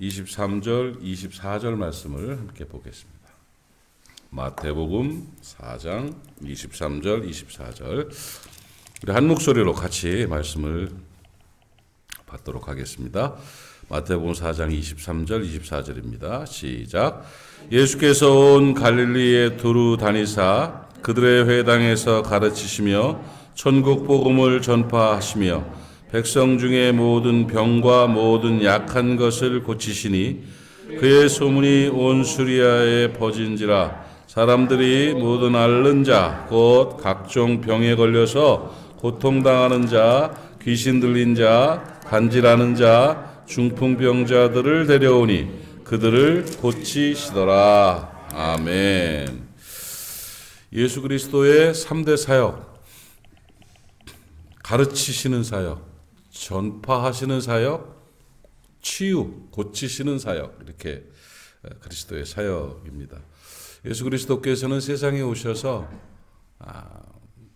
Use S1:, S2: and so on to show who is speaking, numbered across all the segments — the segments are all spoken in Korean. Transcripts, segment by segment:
S1: 23절, 24절 말씀을 함께 보겠습니다. 마태복음 4장 23절, 24절. 우리 한 목소리로 같이 말씀을 받도록 하겠습니다. 마태복음 4장 23절, 24절입니다. 시작. 예수께서 온 갈릴리에 두루 다니사 그들의 회당에서 가르치시며 천국 복음을 전파하시며 백성 중에 모든 병과 모든 약한 것을 고치시니 그의 소문이 온 수리아에 퍼진지라 사람들이 모든 앓는 자 곧 각종 병에 걸려서 고통당하는 자 귀신 들린 자 간질하는 자 중풍병자들을 데려오니 그들을 고치시더라. 아멘. 예수 그리스도의 3대 사역 가르치시는 사역 전파하시는 사역, 치유, 고치시는 사역 이렇게 그리스도의 사역입니다. 예수 그리스도께서는 세상에 오셔서 아,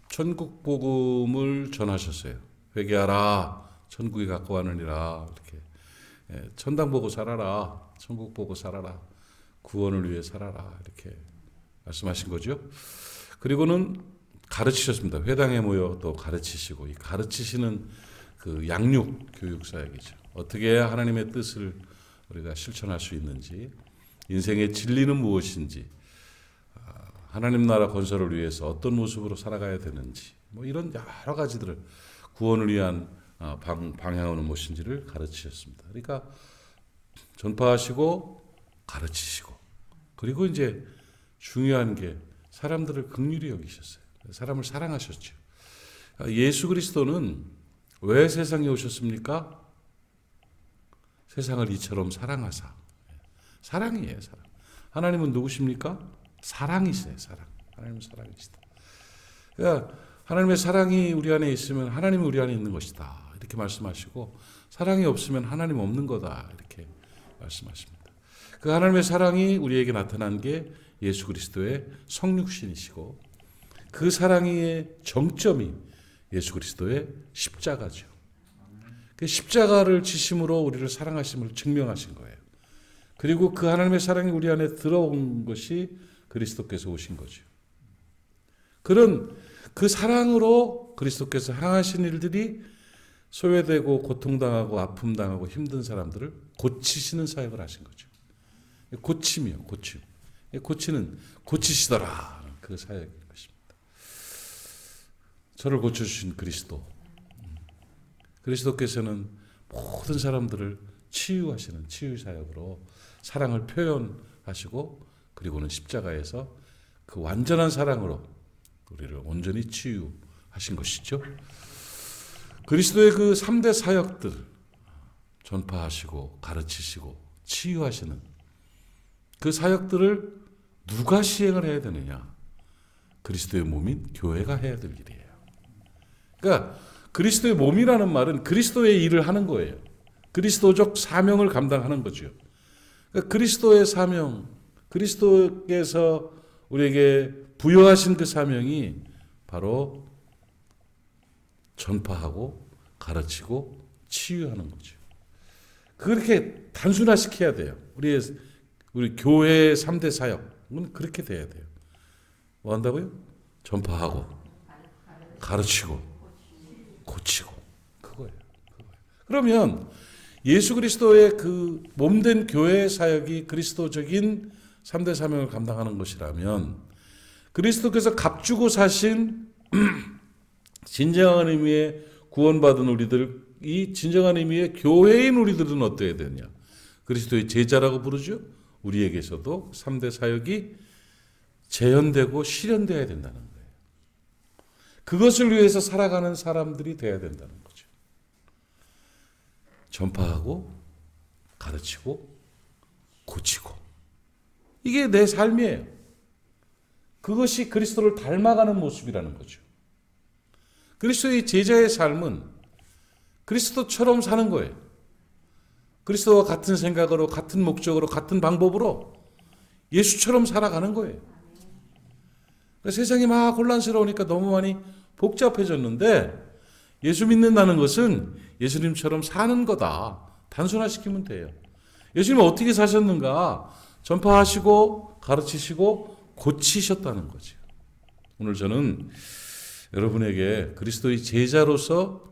S1: 천국 복음을 전하셨어요. 회개하라, 천국이 가까워하느니라 이렇게 예, 천당 보고 살아라, 천국 보고 살아라, 구원을 위해 살아라 이렇게 말씀하신 거죠. 그리고는 가르치셨습니다. 회당에 모여 또 가르치시고 이 가르치시는 그 양육 교육 사역이죠. 어떻게 하나님의 뜻을 우리가 실천할 수 있는지, 인생의 진리는 무엇인지, 아, 하나님 나라 건설을 위해서 어떤 모습으로 살아가야 되는지, 뭐 이런 여러 가지들을 구원을 위한 아, 방, 방향은 무엇인지를 가르치셨습니다. 그러니까 전파하시고 가르치시고, 그리고 이제 중요한 게 사람들을 극률히 여기셨어요. 사람을 사랑하셨죠. 아, 예수 그리스도는 왜 세상에 오셨습니까? 세상을 이처럼 사랑하사. 사랑이에요, 사랑. 하나님은 누구십니까? 사랑이세요, 사랑. 하나님은 사랑이시다. 그러니까 하나님의 사랑이 우리 안에 있으면 하나님이 우리 안에 있는 것이다. 이렇게 말씀하시고 사랑이 없으면 하나님 없는 거다. 이렇게 말씀하십니다. 그 하나님의 사랑이 우리에게 나타난 게 예수 그리스도의 성육신이시고 그 사랑의 정점이 예수 그리스도의 십자가죠. 그 십자가를 지심으로 우리를 사랑하심을 증명하신 거예요. 그리고 그 하나님의 사랑이 우리 안에 들어온 것이 그리스도께서 오신 거죠. 그런 그 사랑으로 그리스도께서 행하신 일들이 소외되고 고통당하고 아픔당하고 힘든 사람들을 고치시는 사역을 하신 거죠. 고침이요, 고침. 고치는 고치시더라. 그 사역. 저를 고쳐주신 그리스도. 그리스도께서는 모든 사람들을 치유하시는 치유 사역으로 사랑을 표현하시고 그리고는 십자가에서 그 완전한 사랑으로 우리를 온전히 치유하신 것이죠. 그리스도의 그 3대 사역들 전파하시고 가르치시고 치유하시는 그 사역들을 누가 시행을 해야 되느냐? 그리스도의 몸인 교회가 해야 될 일이에요. 그러니까 그리스도의 몸이라는 말은 그리스도의 일을 하는 거예요. 그리스도적 사명을 감당하는 거죠. 그러니까 그리스도의 사명, 그리스도께서 우리에게 부여하신 그 사명이 바로 전파하고 가르치고 치유하는 거죠. 그렇게 단순화시켜야 돼요. 우리의 우리 교회의 3대 사역은 그렇게 돼야 돼요. 뭐 한다고요? 전파하고 가르치고 그거예요. 그러면 예수 그리스도의 그 몸된 교회 사역이 그리스도적인 3대 사명을 감당하는 것이라면 그리스도께서 값주고 사신 진정한 의미의 구원받은 우리들 이 진정한 의미의 교회인 우리들은 어때야 되냐? 그리스도의 제자라고 부르죠. 우리에게서도 3대 사역이 재현되고 실현되어야 된다는 거예요. 그것을 위해서 살아가는 사람들이 돼야 된다는 거죠. 전파하고 가르치고 고치고 이게 내 삶이에요. 그것이 그리스도를 닮아가는 모습이라는 거죠. 그리스도의 제자의 삶은 그리스도처럼 사는 거예요. 그리스도와 같은 생각으로, 같은 목적으로, 같은 방법으로 예수처럼 살아가는 거예요. 그러니까 세상이 막 혼란스러우니까 너무 많이 복잡해졌는데 예수 믿는다는 것은 예수님처럼 사는 거다. 단순화시키면 돼요. 예수님 어떻게 사셨는가? 전파하시고 가르치시고 고치셨다는 거죠. 오늘 저는 여러분에게 그리스도의 제자로서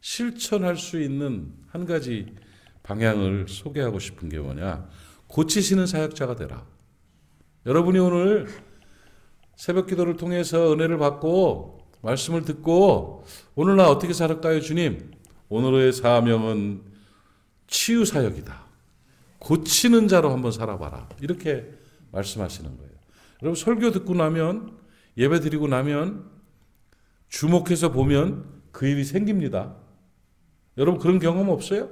S1: 실천할 수 있는 한 가지 방향을 소개하고 싶은 게 뭐냐? 고치시는 사역자가 되라. 여러분이 오늘 새벽 기도를 통해서 은혜를 받고 말씀을 듣고 오늘 나 어떻게 살을까요, 주님? 오늘의 사명은 치유 사역이다. 고치는 자로 한번 살아봐라. 이렇게 말씀하시는 거예요. 여러분 설교 듣고 나면 예배 드리고 나면 주목해서 보면 그 일이 생깁니다. 여러분 그런 경험 없어요?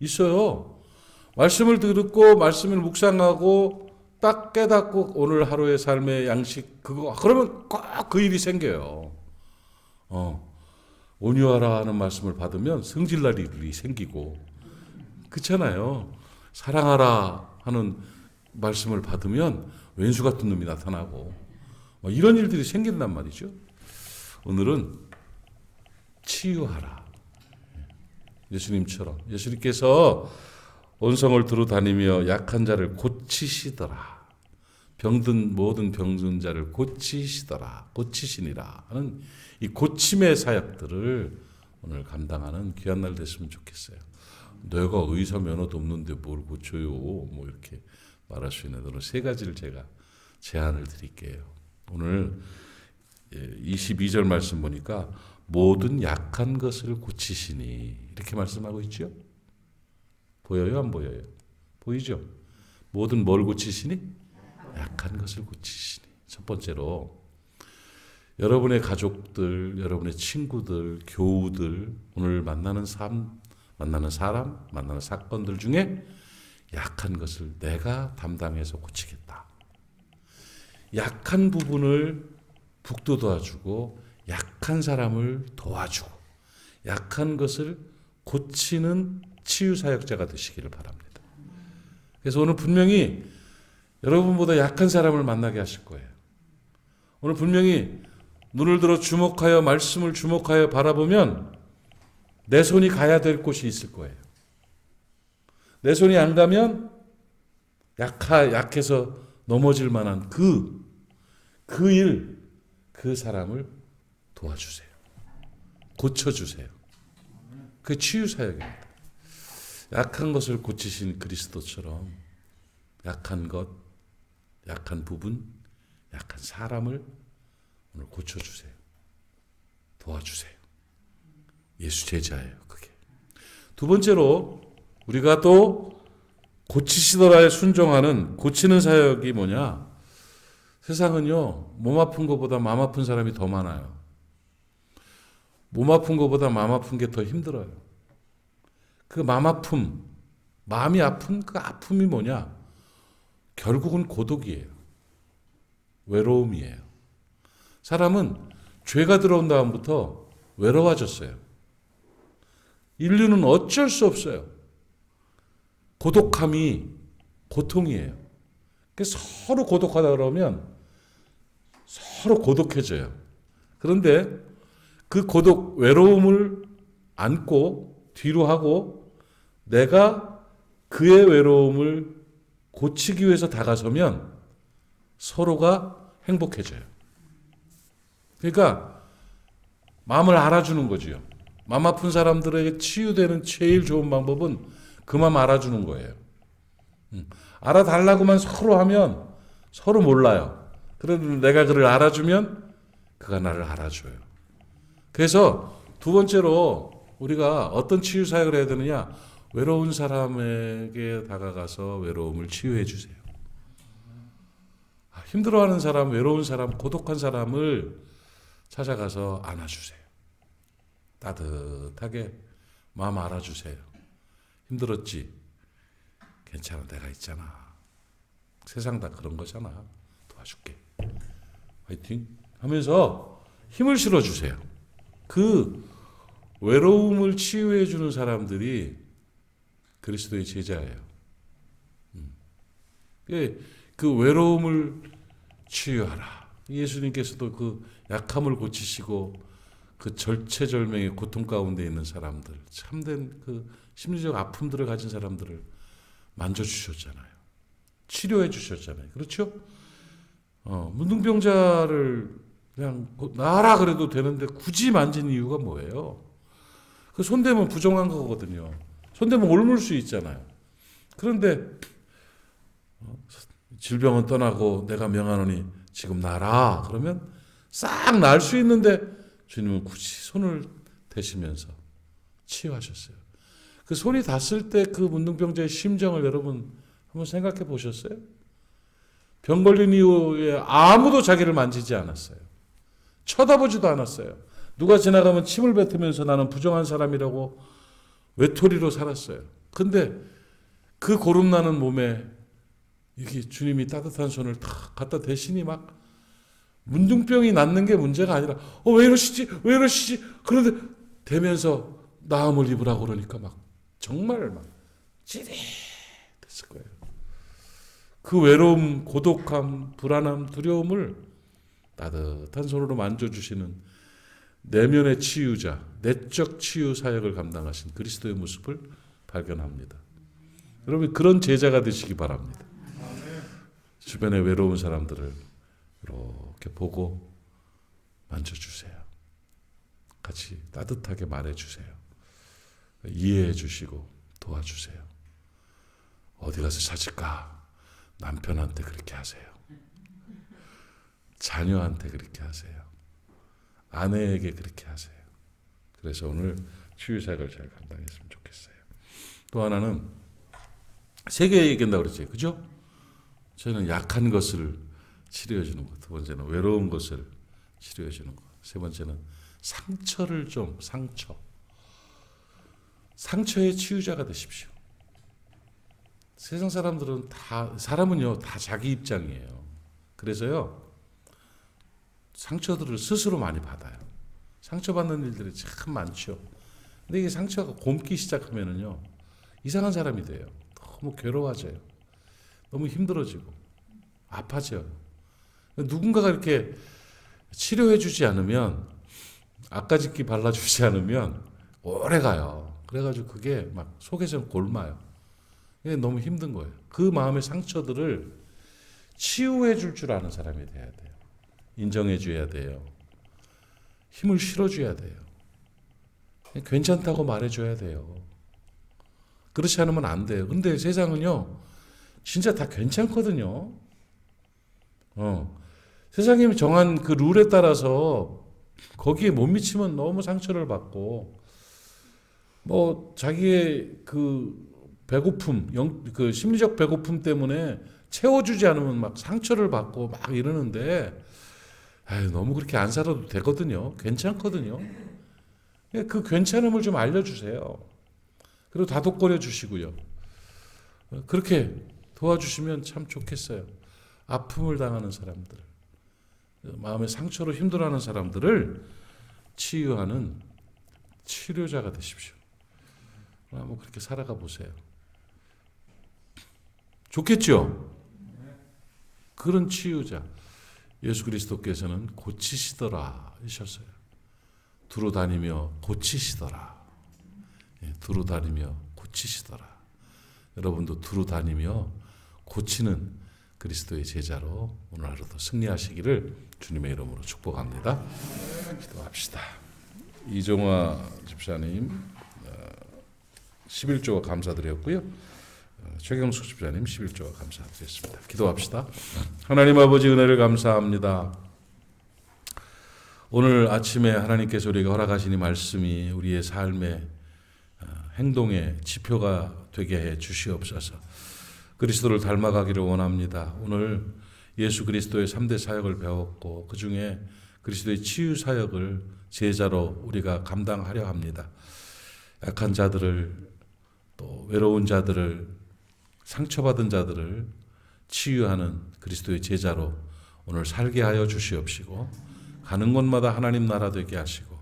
S1: 있어요. 말씀을 듣고 말씀을 묵상하고 딱 깨닫고 오늘 하루의 삶의 양식 그거 그러면 꼭 그 일이 생겨요. 어. 온유하라 하는 말씀을 받으면 성질날 일이 생기고 그렇잖아요. 사랑하라 하는 말씀을 받으면 왼수 같은 놈이 나타나고 뭐 이런 일들이 생긴단 말이죠. 오늘은 치유하라. 예수님처럼 예수님께서 온성을 두루 다니며 약한 자를 고치시더라. 병든 모든 병든 자를 고치시더라. 고치시니라 하는 이 고침의 사역들을 오늘 감당하는 귀한 날 됐으면 좋겠어요. 내가 의사 면허도 없는데 뭘 고쳐요? 뭐 이렇게 말할 수 있는 그런 세 가지를 제가 제안을 드릴게요. 오늘 22절 말씀 보니까 모든 약한 것을 고치시니 이렇게 말씀하고 있죠. 보여요, 안 보여요? 보이죠? 모든 뭘 고치시니? 약한 것을 고치시니. 첫 번째로 여러분의 가족들, 여러분의 친구들, 교우들, 오늘 만나는 삶, 만나는 사람, 만나는 사건들 중에 약한 것을 내가 담당해서 고치겠다. 약한 부분을 북돋아주고 약한 사람을 도와주고 약한 것을 고치는 치유 사역자가 되시기를 바랍니다. 그래서 오늘 분명히 여러분보다 약한 사람을 만나게 하실 거예요. 오늘 분명히 눈을 들어 주목하여 말씀을 주목하여 바라보면 내 손이 가야 될 곳이 있을 거예요. 내 손이 안 가면 약하, 약해서 넘어질 만한 그, 그 일, 그 사람을 도와주세요. 고쳐주세요. 그 치유사역입니다. 약한 것을 고치신 그리스도처럼 약한 것, 약한 부분, 약한 사람을 오늘 고쳐주세요. 도와주세요. 예수 제자예요, 그게. 두 번째로, 우리가 또 고치시더라에 순종하는 고치는 사역이 뭐냐? 세상은요, 몸 아픈 것보다 마음 아픈 사람이 더 많아요. 몸 아픈 것보다 마음 아픈 게 더 힘들어요. 그 마음 아픔, 마음이 아픈 그 아픔이 뭐냐? 결국은 고독이에요. 외로움이에요. 사람은 죄가 들어온 다음부터 외로워졌어요. 인류는 어쩔 수 없어요. 고독함이 고통이에요. 서로 고독하다 그러면 서로 고독해져요. 그런데 그 고독, 외로움을 안고 뒤로 하고 내가 그의 외로움을 고치기 위해서 다가서면 서로가 행복해져요. 그러니까 마음을 알아주는 거지요. 마음 아픈 사람들에게 치유되는 제일 좋은 방법은 그 마음 알아주는 거예요. 음. 알아달라고만 서로 하면 서로 몰라요. 그래도 내가 그를 알아주면 그가 나를 알아줘요. 그래서 두 번째로 우리가 어떤 치유 사역을 해야 되느냐? 외로운 사람에게 다가가서 외로움을 치유해 주세요. 아, 힘들어하는 사람, 외로운 사람, 고독한 사람을 찾아가서 안아주세요. 따뜻하게 마음 알아주세요. 힘들었지? 괜찮아, 내가 있잖아. 세상 다 그런 거잖아. 도와줄게. 화이팅! 하면서 힘을 실어주세요. 그 외로움을 치유해 주는 사람들이 그리스도의 제자예요. 음. 예, 그 외로움을 치유하라. 예수님께서도 그 약함을 고치시고 그 절체절명의 고통 가운데 있는 사람들, 참된 그 심리적 아픔들을 가진 사람들을 만져주셨잖아요. 치료해 주셨잖아요. 그렇죠? 어, 문둥병자를 그냥 나라 그래도 되는데 굳이 만진 이유가 뭐예요? 그 손대면 부정한 거거든요. 손대면 옮을 수 있잖아요. 그런데 어, 질병은 떠나고 내가 명하노니 지금 나라 그러면 싹 날 수 있는데 주님은 굳이 손을 대시면서 치유하셨어요. 그 손이 닿았을 때 그 문둥병자의 심정을 여러분 한번 생각해 보셨어요? 병 걸린 이후에 아무도 자기를 만지지 않았어요. 쳐다보지도 않았어요. 누가 지나가면 침을 뱉으면서 나는 부정한 사람이라고 외톨이로 살았어요. 근데 그 고름나는 몸에 이게 주님이 따뜻한 손을 탁 갖다 대시니 막 문둥병이 낫는 게 문제가 아니라 어 왜 이러시지 왜 이러시지 그런데 대면서 나음을 입으라고 그러니까 막 정말 막 찌릿했을 거예요. 그 외로움, 고독함, 불안함, 두려움을 따뜻한 손으로 만져주시는 내면의 치유자, 내적 치유 사역을 감당하신 그리스도의 모습을 발견합니다. 여러분 그런 제자가 되시기 바랍니다. 주변에 외로운 사람들을 이렇게 보고 만져주세요. 같이 따뜻하게 말해주세요. 이해해 주시고 도와주세요. 어디 가서 찾을까? 남편한테 그렇게 하세요. 자녀한테 그렇게 하세요. 아내에게 그렇게 하세요. 그래서 오늘 치유사역을 잘 감당했으면 좋겠어요. 또 하나는 세계 얘기한다고 그랬죠. 그죠? 저는 약한 것을 치료해 주는 것. 두 번째는 외로운 것을 치료해 주는 것. 세 번째는 상처를 좀 상처. 상처의 치유자가 되십시오. 세상 사람들은 다 사람은요 다 자기 입장이에요. 그래서요 상처들을 스스로 많이 받아요. 상처받는 일들이 참 많죠. 근데 이게 상처가 곰기 시작하면은요 이상한 사람이 돼요. 너무 괴로워져요. 너무 힘들어지고 아파져요. 누군가가 이렇게 치료해주지 않으면 아까짓기 발라주지 않으면 오래 가요. 그래가지고 그게 막 속에서 골마요. 너무 힘든 거예요. 그 마음의 상처들을 치유해 줄 줄 아는 사람이 돼야 돼요. 인정해 줘야 돼요. 힘을 실어 줘야 돼요. 괜찮다고 말해 줘야 돼요. 그렇지 않으면 안 돼요. 근데 세상은요, 진짜 다 괜찮거든요. 어. 세상이 정한 그 룰에 따라서 거기에 못 미치면 너무 상처를 받고, 뭐, 자기의 그 배고픔, 영, 그 심리적 배고픔 때문에 채워주지 않으면 막 상처를 받고 막 이러는데, 아유, 너무 그렇게 안 살아도 되거든요. 괜찮거든요. 그 괜찮음을 좀 알려주세요. 그리고 다독거려 주시고요. 그렇게 도와주시면 참 좋겠어요. 아픔을 당하는 사람들, 마음의 상처로 힘들어하는 사람들을 치유하는 치료자가 되십시오. 한번 그렇게 살아가 보세요. 좋겠죠? 그런 치유자. 예수 그리스도께서는 고치시더라 하셨어요. 두루 다니며 고치시더라. 예, 두루 다니며 고치시더라. 여러분도 두루 다니며 고치는 그리스도의 제자로 오늘 하루도 승리하시기를 주님의 이름으로 축복합니다. 기도합시다. 이종화 집사님 11조 감사드렸고요. 어, 최경숙 집사님 11조와 감사드리겠습니다. 기도합시다. 하나님 아버지 은혜를 감사합니다. 오늘 아침에 하나님께서 우리가 허락하신 이 말씀이 우리의 삶의 어, 행동의 지표가 되게 해 주시옵소서. 그리스도를 닮아가기를 원합니다. 오늘 예수 그리스도의 3대 사역을 배웠고 그 중에 그리스도의 치유 사역을 제자로 우리가 감당하려 합니다. 약한 자들을 또 외로운 자들을 상처받은 자들을 치유하는 그리스도의 제자로 오늘 살게 하여 주시옵시고 가는 곳마다 하나님 나라 되게 하시고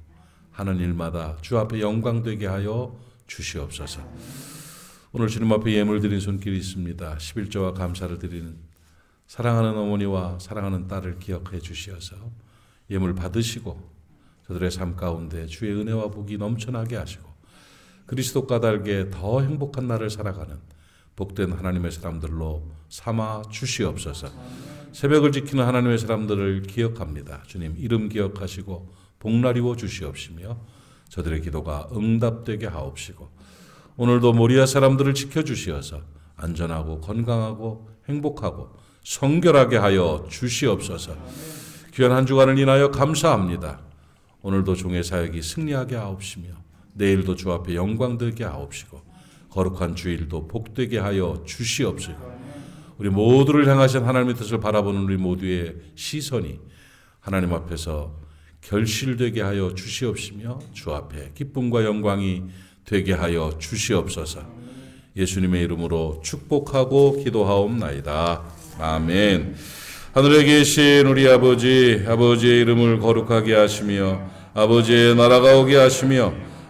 S1: 하는 일마다 주 앞에 영광 되게 하여 주시옵소서. 오늘 주님 앞에 예물 드린 손길이 있습니다. 11조와 감사를 드리는 사랑하는 어머니와 사랑하는 딸을 기억해 주시어서 예물 받으시고 저들의 삶 가운데 주의 은혜와 복이 넘쳐나게 하시고 그리스도 까닭에 더 행복한 날을 살아가는 복된 하나님의 사람들로 삼아 주시옵소서. 새벽을 지키는 하나님의 사람들을 기억합니다. 주님 이름 기억하시고 복날이워 주시옵시며 저들의 기도가 응답되게 하옵시고 오늘도 모리아 사람들을 지켜 주시어서 안전하고 건강하고 행복하고 성결하게 하여 주시옵소서. 귀한 한 주간을 인하여 감사합니다. 오늘도 종의 사역이 승리하게 하옵시며 내일도 주 앞에 영광 되게 하옵시고 거룩한 주일도 복되게 하여 주시옵시고 우리 모두를 향하신 하나님의 뜻을 바라보는 우리 모두의 시선이 하나님 앞에서 결실되게 하여 주시옵시며 주 앞에 기쁨과 영광이 되게 하여 주시옵소서. 예수님의 이름으로 축복하고 기도하옵나이다. 아멘. 하늘에 계신 우리 아버지, 아버지의 이름을 거룩하게 하시며 아버지의 나라가 오게 하시며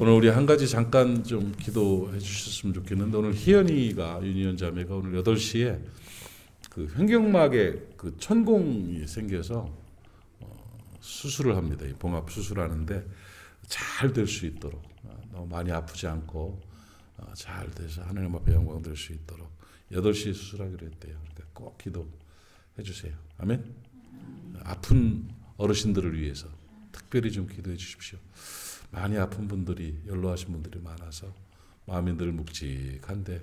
S1: 오늘 우리 한 가지 잠깐 좀 기도해 주셨으면 좋겠는데 오늘 희연이가 윤희연 자매가 오늘 8시에 그 횡격막에 그 천공이 생겨서 어, 수술을 합니다. 이 봉합 수술하는데 잘 될 수 있도록 어, 너무 많이 아프지 않고 어, 잘 돼서 하나님 앞에 영광 될 수 있도록 8시에 수술하기로 했대요. 그러니까 꼭 기도해 주세요. 아멘. 아픈 어르신들을 위해서 특별히 좀 기도해 주십시오. 많이 아픈 분들이 연로하신 분들이 많아서 마음이 늘 묵직한데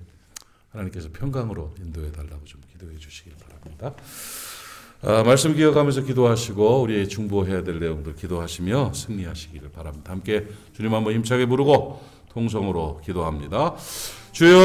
S1: 하나님께서 평강으로 인도해 달라고 좀 기도해 주시길 바랍니다. 아, 말씀 기억하면서 기도하시고 우리의 중보해야 될 내용들 기도하시며 승리하시기를 바랍니다. 함께 주님 한번 힘차게 부르고 통성으로 기도합니다. 주여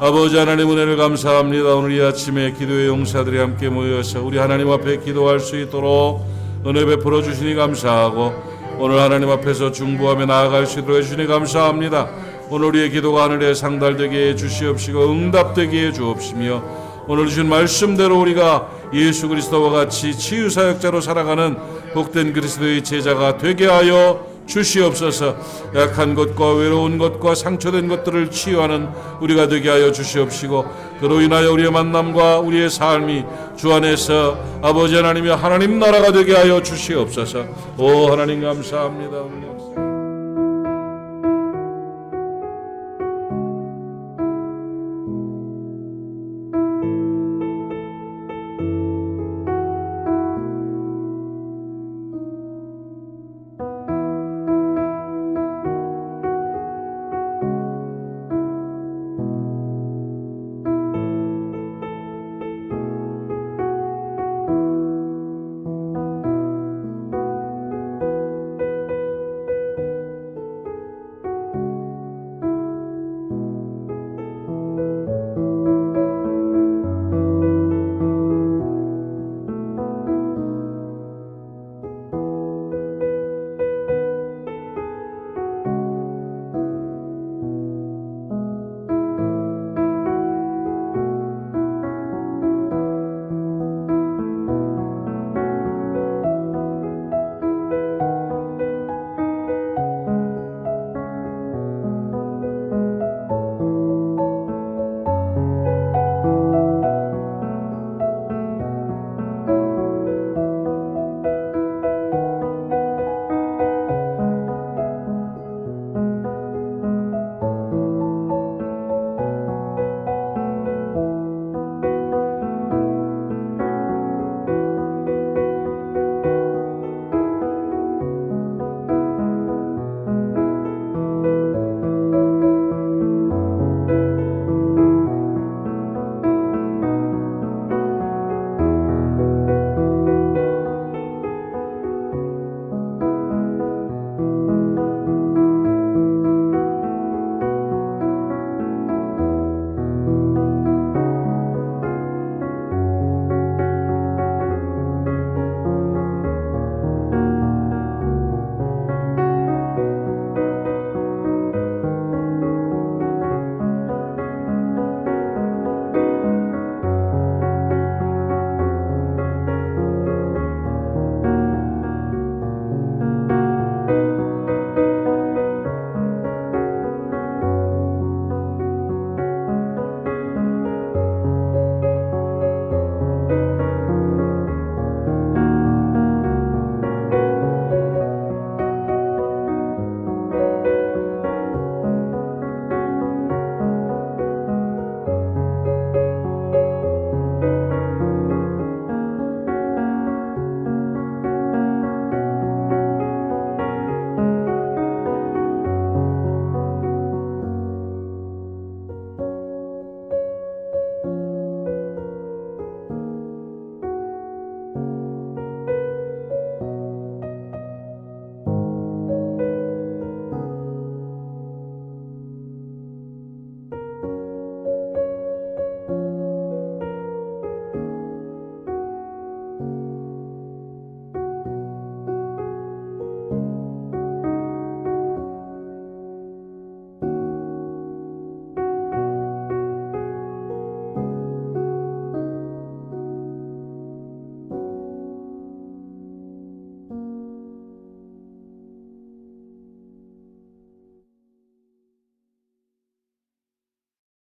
S1: 아버지 하나님 은혜를 감사합니다. 오늘 이 아침에 기도의 용사들이 함께 모여서 우리 하나님 앞에 기도할 수 있도록 은혜 베풀어 주시니 감사하고 오늘 하나님 앞에서 중보하며 나아갈 수 있도록 해주시니 감사합니다. 오늘 우리의 기도가 하늘에 상달되게 해 주시옵시고 응답되게 해 주옵시며 오늘 주신 말씀대로 우리가 예수 그리스도와 같이 치유 사역자로 살아가는 복된 그리스도의 제자가 되게 하여 주시옵소서. 약한 것과 외로운 것과 상처된 것들을 치유하는 우리가 되게 하여 주시옵시고 그로 인하여 우리의 만남과 우리의 삶이 주 안에서 아버지 하나님의 하나님 나라가 되게 하여 주시옵소서. 오 하나님 감사합니다.